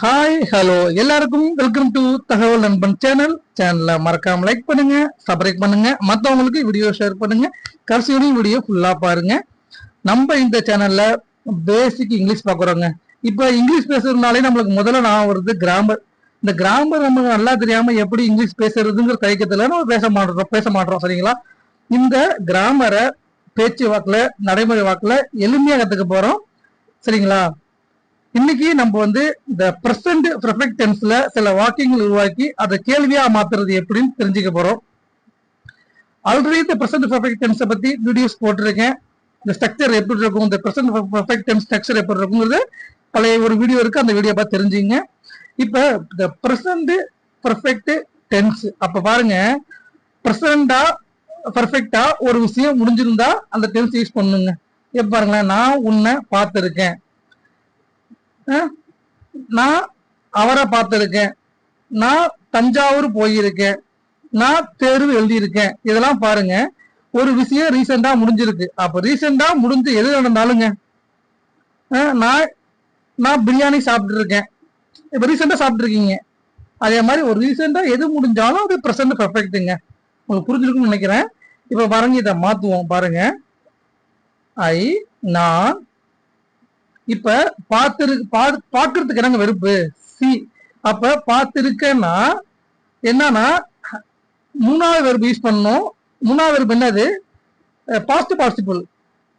Hi hello எல்லாருக்கும் welcome to தகவல் நண்பன் சேனல் சேனலை மறக்காம லைக் பண்ணுங்க சப்ஸ்கிரைப் பண்ணுங்க மற்றவங்களுக்கு வீடியோ ஷேர் பண்ணுங்க. கடைசி வீடியோ ஃபுல்லா பாருங்க. நம்ம இந்த சேனல்ல பேசிக் இங்கிலீஷ் பார்க்குறோங்க. இப்போ இங்கிலீஷ் பேசுறதுனாலே நம்மளுக்கு முதல்ல நான் வருது கிராமர் இந்த கிராமர் நமக்கு நல்லா தெரியாம எப்படி இங்கிலீஷ் பேசுறதுங்கிற தயக்கத்துல நம்ம பேச மாட்டோம் பேச மாட்டோம் சரிங்களா? இந்த கிராமரை பேச்சு வாக்குல நடைமுறை வாக்குல எளிமையா கத்துக்க போறோம் சரிங்களா? இன்னைக்கு நம்ம வந்து இந்த பிரசன்ட் பெர்ஃபெக்ட் டென்ஸ்ல சில வாக்கியங்கள் உருவாக்கி அதை கேள்வியா மாத்துறது எப்படின்னு தெரிஞ்சுக்க போறோம். ஆல்ரெடி இந்த பிரசன்ட் பெர்ஃபெக்ட் டென்ஸை பத்தி வீடியோஸ் போட்டிருக்கேன். இந்த ஸ்ட்ரக்சர் எப்படி இருக்கும் இந்த பிரசன்ட் பெர்ஃபெக்ட் டென்ஸ் ஸ்ட்ரக்சர் எப்படி இருக்குங்கிறது பழைய ஒரு வீடியோ இருக்கு அந்த வீடியோ பார்த்து தெரிஞ்சுங்க. இப்ப இந்த பிரசன்ட் பெர்ஃபெக்ட் டென்ஸ் அப்ப பாருங்க. பிரசண்டா பர்ஃபெக்டா ஒரு விஷயம் முடிஞ்சிருந்தா அந்த டென்ஸ் யூஸ் பண்ணுங்க. எப்ப பாருங்களேன் நான் உன்னை பார்த்துருக்கேன். நான் அவரை பார்த்துருக்கேன். நான் தஞ்சாவூர் போயிருக்கேன். நான் தேர்வு எழுதியிருக்கேன். இதெல்லாம் பாருங்க. ஒரு விஷயம் ரீசெண்டா முடிஞ்சிருக்கு. அப்ப ரீசெண்டா முடிஞ்சு எது நடந்தாலுங்க? நான் நான் பிரியாணி சாப்பிட்டு இருக்கேன் இப்ப ரீசெண்டா அதே மாதிரி ஒரு ரீசெண்டா எது முடிஞ்சாலும் அது ப்ரெசன்ட் பர்ஃபெக்ட்டுங்க உங்களுக்கு புரிஞ்சிருக்கும்னு நினைக்கிறேன். இப்ப பாருங்க இதை மாத்துவோம் பாருங்க. ஐ நான் இப்ப பார்த்திரு பா- பார்க்கறதுக்கு என்னங்க வெறுப்பு? சி அப்ப பார்த்திருக்கேன்னா என்னன்னா மூணாவது வெறுப்பு யூஸ் பண்ணணும். மூணாவது வெறுப்பு என்னது? பாஸ்ட் பார்ட்டிசிபிள்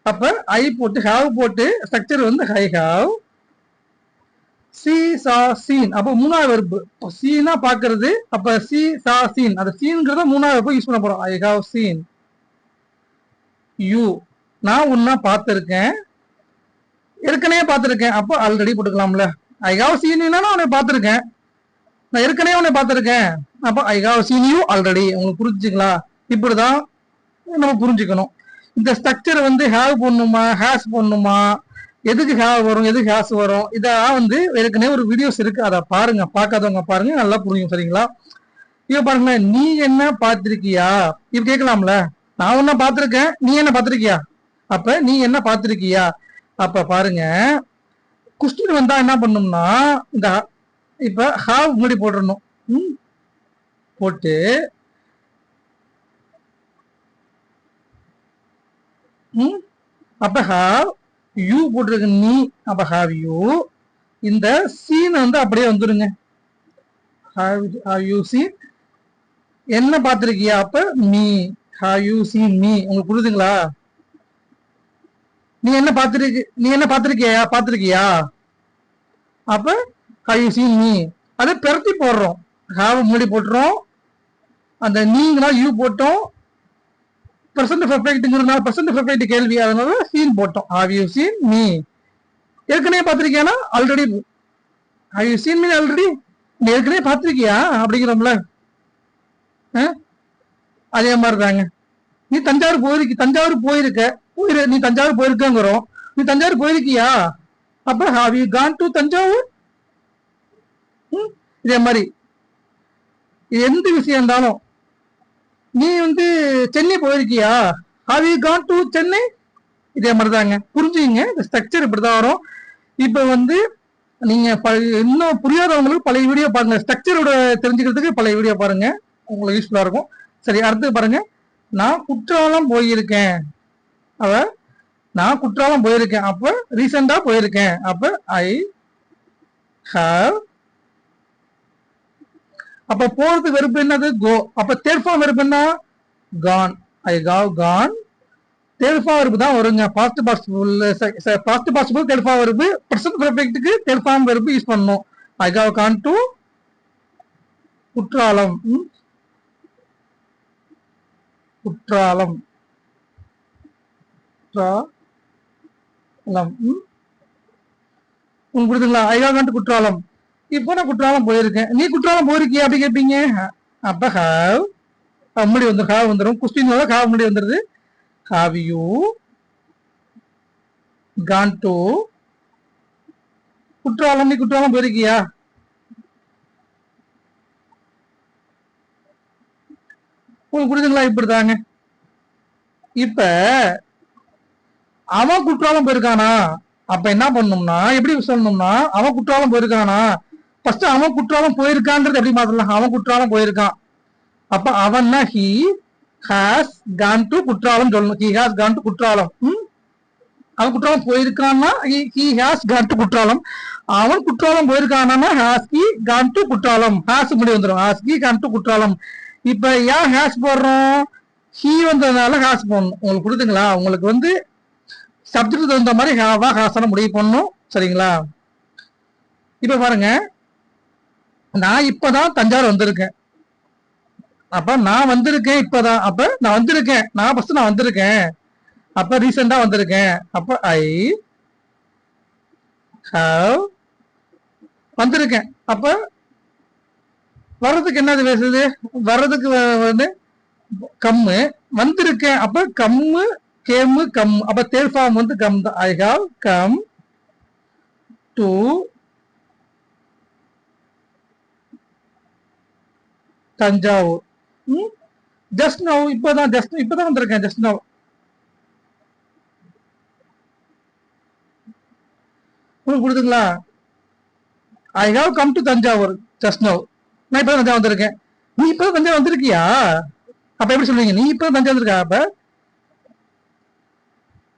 அப்ப ஐ போட்டு ஹாவ் போட்டு ஸ்ட்ரக்சர் வந்து ஹை ஹாவ் சி சா சீன் அப்ப மூணாவது வெறுப்பு சீனா பாக்குறது அப்ப சி சா சீன் அந்த சீன்ங்கிறத மூணாவது வெறுப்பு யூஸ் பண்ண போறோம். ஐ ஹாவ் சீன் யூ நான் உன்ன பார்த்திருக்கேன் ஏற்கனவே பார்த்திருக்கேன். அப்போ ஆல்ரெடி போட்டுக்கலாம்ல ஐ ஹாவ் சீன் நான் உன்னை பார்த்துருக்கேன். நான் ஏற்கனவே உன்னை பார்த்துருக்கேன். அப்போ I have seen you already உங்களுக்கு புரிஞ்சுங்களா இப்படிதான் நம்ம புரிஞ்சுக்கணும். இந்த ஸ்ட்ரக்சர் வந்து ஹேவ் பண்ணுமா ஹேஸ் பண்ணுமா எதுக்கு ஹேவ் வரும்? எதுக்கு ஹேஸ் வரும்? இதெல்லாம் வந்து ஏற்கனவே ஒரு வீடியோஸ் இருக்கு. அதை பாருங்க. பார்க்காதவங்க பாருங்க. நல்லா புரியும். சரிங்களா? இப்போ பாருங்களேன். நீ என்ன பார்த்திருக்கியா? இப்ப கேட்கலாம்ல. நான் உன்ன பார்த்திருக்கேன். நீ என்ன பார்த்திருக்கியா? அப்ப நீ என்ன பார்த்திருக்கியா? அப்ப பாருங்க குஸ்டின் வந்தா என்ன பண்ணும்னா இந்த இப்ப ஹாவ் முன்னாடி போட்டுடணும் போட்டு அப்ப ஹாவ் யூ போட்டிருக்கு நீ அப்ப ஹாவ் யூ. இந்த சீன் வந்து அப்படியே வந்துருங்க. Have you seen. என்ன பார்த்திருக்கியா அப்ப? Me have you seen me உங்களுக்கு புரியுதுங்களா? நீ என்ன பார்த்துருக்கு நீ என்ன பார்த்துருக்கியா? பார்த்துருக்கியா? அப்ப ஹவ் யூ சீன் மீ அதை பெருத்தி போடுறோம். ஹாவ் முன்னாடி போட்டுறோம். அந்த நீங்களா யூ போட்டோம். பிரசன்ட் பெர்ஃபெக்ட்ங்கிறதுனால பிரசன்ட் பர்ஃபெக்ட் கேள்வி அதனால சீன் போட்டோம். ஹாவ் யூ சீன் மீ ஏற்கனவே பார்த்துருக்கியானா? Already have you seen me already நீ ஏற்கனவே பார்த்துருக்கியா? அப்படிங்கிறோம்ல. அதே மாதிரி தாங்க நீ தஞ்சாவூர் போயிருக்கு தஞ்சாவூர் போயிருக்க. போயிரு நீ தஞ்சாவூர் போயிருக்கங்கிறோம். நீ தஞ்சாவூர் போயிருக்கியா? அப்ப have you gone to Thanjavur? ம்? இதே மாதிரி. எந்த விஷயம் இருந்தாலும் நீ வந்து Chennai போயிருக்கியா? Have you gone to Chennai? இதே மாதிரி தாங்க புரிஞ்சுங்க இந்த ஸ்ட்ரக்சர் இப்படிதான் வரும். இப்போ வந்து நீங்க இன்னும் புரியாதவங்களுக்கு பழைய வீடியோ பாருங்க. ஸ்ட்ரக்சரோட தெரிஞ்சுக்கிறதுக்கு பழைய வீடியோ பாருங்க. உங்களுக்கு யூஸ்ஃபுல்லா இருக்கும். சரி அடுத்து பாருங்க. நான் குற்றாலம் போயிருக்கேன். அவ நான் குற்றாலம் போயிருக்கேன். அப்ப ரீசெண்டா போயிருக்கேன். அப்ப ஐ ஹாவ் அப்ப போகிறது வெறுப்பு என்னது? கோ அப்ப தேர்ட் ஃபார்ம் வெறுப்பு என்ன? Gone I have gone third form வெறுப்பு தான் வருங்க. Past possible past possible third form வெறுப்பு. பிரசன்ட் பர்ஃபெக்ட்டுக்கு தேர்ட் ஃபார்ம் வெறுப்பு யூஸ் பண்ணணும். I have gone to Courtallam. Courtallam. Courtallam ம்? உங்களுக்கு புரியுதுங்களா? ஐயா கான் டு குற்றாலம். இப்போ நான் குற்றாலம் போயிருக்கேன். நீ குற்றாலம் போயிருக்கிய? அப்படி கேட்பீங்க அப்ப ஹாவ் முன்னாடி வந்துடும் ஹாவ் வந்துடும் கொஸ்டின் ஹாவ் முன்னாடி வந்துடுது have you gone to Courtallam நீ குற்றாலம் போயிருக்கியா? உங்களுக்கு புரியுதுங்களா? இப்படிதாங்க. இப்ப அவன் குற்றாலம் போயிருக்கானா? அப்ப என்ன பண்ணணும்னா எப்படி சொல்லணும்னா அவன் குற்றாலம் போயிருக்கானா? ஃபர்ஸ்ட் அவன் குற்றாலம் போயிருக்கான்றது எப்படி மாத்தலாம்? அவன் குற்றாலம் போயிருக்கான். அப்ப அவன்னா he has gone to Courtallam சொல்லணும். He has gone to Courtallam. ம்? அவன் Courtallam போயிருக்கான்னா he has gone to Courtallam. அவன் Courtallam போயிருக்கானா has Ki Khan to Courtallam? Has முடி வந்துடும் has Ki Khan to Courtallam? இப்ப ஏன் ஹாஸ் போடுறோம்? ஹி வந்ததுனால ஹாஸ் போடணும். உங்களுக்கு புரியுதுங்களா? உங்களுக்கு வந்து சப்ஜெக்ட் தகுந்த மாதிரி ஹாவா ஹாசனை முடிவு பண்ணணும். சரிங்களா? இப்போ பாருங்க. நான் இப்போதான் தஞ்சாவூர் வந்திருக்கேன். அப்ப நான் வந்திருக்கேன் இப்பதான். அப்ப நான் வந்திருக்கேன். நான் ஃபர்ஸ்ட் நான் வந்திருக்கேன். அப்ப ரீசெண்டா வந்திருக்கேன். அப்ப ஐ ஹாவ் வந்திருக்கேன். அப்ப வர்றதுக்கு என்னது பேசுது? வர்றதுக்கு வந்து கம்மு. வந்திருக்கேன். அப்ப கம்மு கேமு கம் அப்ப தேர்ட் ஃபார்ம் வந்து கம் தான். I have come to Thanjavur. Just now இப்பதான் ஜஸ்ட் இப்பதான் வந்திருக்கேன் ஜஸ்ட் நோ உங்களுக்கு கொடுத்துங்களா I have come to Thanjavur just now நான் இப்பதான் தஞ்சாவூர் வந்திருக்கேன். நீ இப்பதான் தஞ்சாவூர் வந்திருக்கியா? அப்ப எப்படி சொல்லுவீங்க? நீ இப்பதான் தஞ்சாவூர் வந்திருக்கா அப்ப?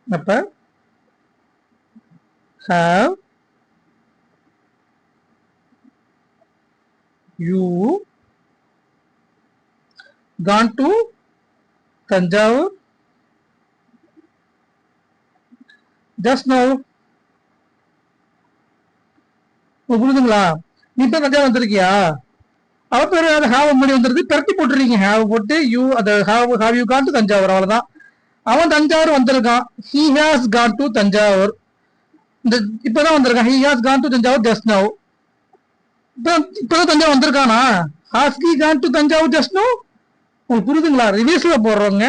அப்ப have you gone to Tanjavur just now. உங்களுக்கு புரியுதுங்களா நீ இப்ப தஞ்சாவூர் வந்திருக்கியா அவ பேரு அது ஹாவ் முன்னாடி வந்துருது பெரட்டி போட்டுருக்கீங்க ஹாவ் போட்டு யூ அது have have you gone to Thanjavur அவ்வளவுதான் அவன் தஞ்சாவூர் வந்திருக்கான். He has gone to Thanjavur. இந்த இப்பதான் வந்திருக்கான். He has gone to Thanjavur just now இப்போ இப்பதான் Thanjavur வந்திருக்கானா? Has he gone to Thanjavur just now உங்களுக்கு புரியுதுங்களா? ரிவர்ஸ்ல போடுறவங்க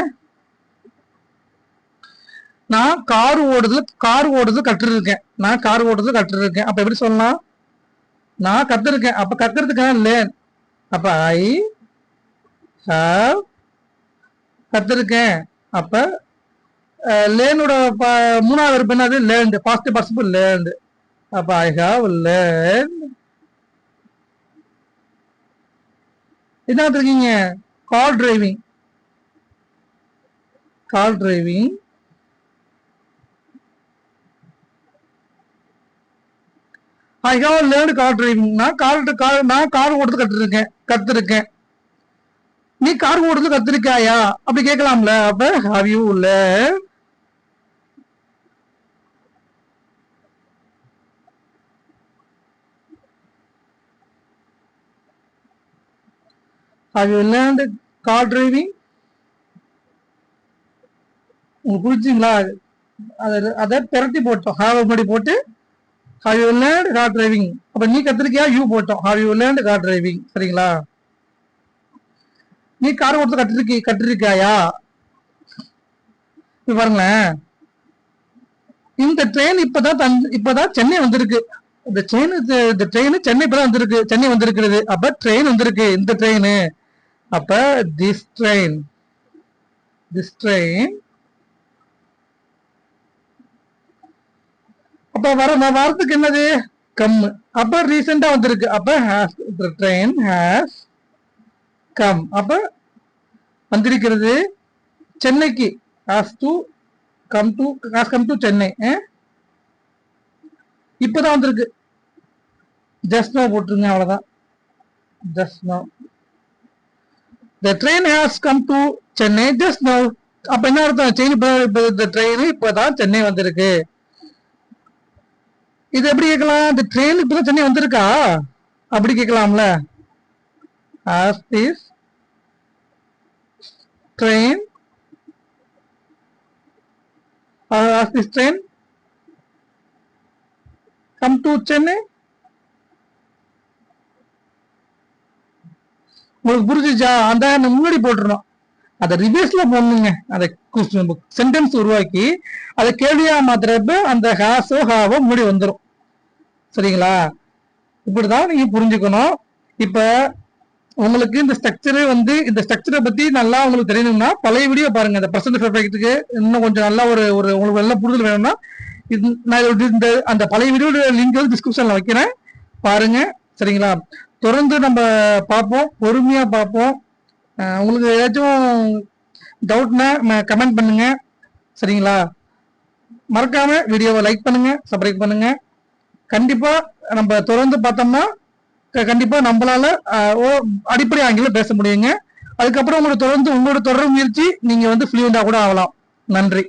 நான் கார் ஓடுறது கார் ஓடுறது கற்றுருக்கேன். நான் கார் ஓடுறது கற்றுருக்கேன். அப்ப எப்படி சொல்லலாம்? நான் கத்துருக்கேன். அப்ப கத்துறதுக்கான லேன் அப்ப ஐ ஹாவ் கத்துருக்கேன். அப்ப லேனோட மூணாவது இருப்பு என்னது? லேண்ட் பாசிட்டிவ் பர்சிபிள் லேண்ட் அப்ப ஐ ஹாவ் லேண்ட் என்ன இருக்கீங்க car driving car driving I have learn car driving நான் கார் கார் நான் கார் ஓட்டுறது கற்றுருக்கேன். கற்றுருக்கேன் நீ கார் ஓடுறது கத்திருக்காயா அப்படி கேட்கலாம்ல. அப்ப ஹாவ் யூ இல்ல have you learned car driving உங்களுக்கு புரிஞ்சுங்களா அதை அதை பெரட்டி போட்டோம். ஹாவ் முன்னாடி போட்டு have you learned car driving அப்ப நீ கத்திருக்கியா? யூ போட்டோம். Have you learned car driving சரிங்களா? நீ கார் கொடுத்து கட்டிருக்கி கட்டிருக்காயா பாருங்களேன். இந்த ட்ரெயின் இப்பதான் தஞ்ச- இப்பதான் சென்னை வந்திருக்கு. இந்த ட்ரெயின் இந்த ட்ரெயின் சென்னை இப்பதான் வந்திருக்கு. சென்னை வந்திருக்கிறது. அப்ப ட்ரெயின் வந்திருக்கு. இந்த ட்ரெயின் அப்ப திஸ் ட்ரெயின் திஸ் ட்ரெயின் அப்ப வர வாரத்துக்கு என்னது? கம் அப்ப ரீசெண்டா வந்திருக்கு. அப்ப ஹாஸ் ட்ரெயின் ஹேஸ் கம் அப்ப வந்திருக்கிறது சென்னைக்கு. Has to come to has come to Chennai. இப்பதான் வந்திருக்கு. ஜஸ்ட் போட்டுருங்க அவ்வளவுதான். Just now the train has come to Chennai. Just now அப்ப என்ன அர்த்தம்? செயின் இப்போ இந்த ட்ரெயின் இப்பதான் சென்னை வந்திருக்கு. இது எப்படி கேட்கலாம்? இந்த ட்ரெயின் இப்பதான் சென்னை வந்திருக்கா? அப்படி கேட்கலாம்ல. Has this train or ask this train come to Chennai உங்களுக்கு புரிஞ்சுச்சா? அந்த முன்னாடி போட்டுருணும் அதை ரிவர்ஸ்ல போடணுங்க. அதை சென்டென்ஸ் உருவாக்கி அதை கேள்வியா மாத்திரப்ப அந்த ஹாஸோ ஹாவோ முன்னாடி வந்துடும் சரிங்களா? இப்படிதான் நீங்க புரிஞ்சுக்கணும். இப்ப உங்களுக்கு இந்த ஸ்ட்ரக்சரே வந்து இந்த ஸ்ட்ரக்சரை பத்தி நல்லா உங்களுக்கு தெரியணும்னா பழைய வீடியோ பாருங்க. இந்த பர்சன்ட் பெர்ஃபெக்ட்டுக்கு இன்னும் கொஞ்சம் நல்லா ஒரு ஒரு உங்களுக்கு நல்லா புரிதல் வேணும்னா நான் இந்த அந்த பழைய வீடியோட லிங்க் வந்து டிஸ்கிரிப்ஷன்ல வைக்கிறேன். பாருங்க. சரிங்களா? தொடர்ந்து நம்ம பார்ப்போம். பொறுமையா பார்ப்போம். உங்களுக்கு ஏதாச்சும் டவுட்னா கமெண்ட் பண்ணுங்க. சரிங்களா? மறக்காம வீடியோவை லைக் பண்ணுங்க சப்ஸ்கிரைப் பண்ணுங்க. கண்டிப்பா நம்ம தொடர்ந்து பார்த்தோம்னா கண்டிப்பா நம்மளால ஓ அடிப்படை ஆங்கிலம் பேச முடியுங்க. அதுக்கப்புறம் உங்களோட தொடர்ந்து உங்களோட தொடர் முயற்சி நீங்க வந்து ஃப்ளூயண்டா கூட ஆகலாம். நன்றி.